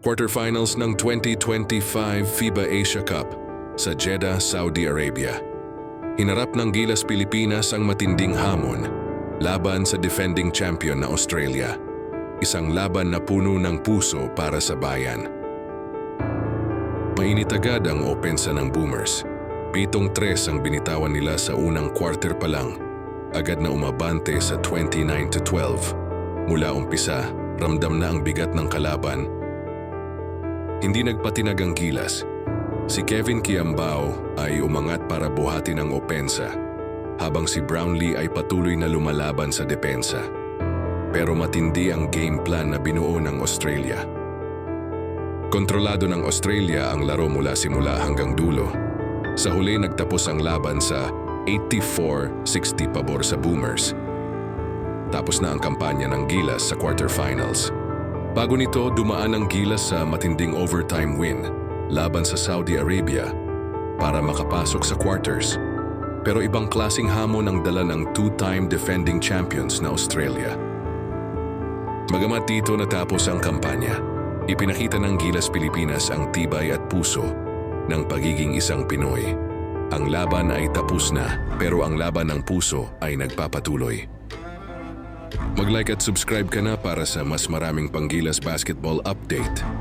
Quarterfinals ng 2025 FIBA Asia Cup sa Jeddah, Saudi Arabia. Hinarap ng Gilas Pilipinas ang matinding hamon laban sa defending champion na Australia. Isang laban na puno ng puso para sa bayan. Mainit agad ang opensa ng Boomers. Pitong tres ang binitawan nila sa unang quarter pa lang. Agad na umabante sa 29 to 12. Mula umpisa, ramdam na ang bigat ng kalaban. Hindi nagpatinag ang gilas. Si Kevin Kiambao ay umangat para buhatin ang opensa, habang si Brownlee ay patuloy na lumalaban sa depensa. Pero matindi ang game plan na binuo ng Australia. Kontrolado ng Australia ang laro mula simula hanggang dulo. Sa huli nagtapos ang laban sa 84-60 pabor sa Boomers. Tapos na ang kampanya ng Gilas sa quarterfinals. Bago nito, dumaan ang Gilas sa matinding overtime win laban sa Saudi Arabia para makapasok sa quarters. Pero ibang klasing hamon ang dala ng two-time defending champions na Australia. Magamat dito natapos ang kampanya, ipinakita ng Gilas Pilipinas ang tibay at puso ng pagiging isang Pinoy. Ang laban ay tapos na, pero ang laban ng puso ay nagpapatuloy. Mag-like at subscribe ka na para sa mas maraming panggilas basketball update.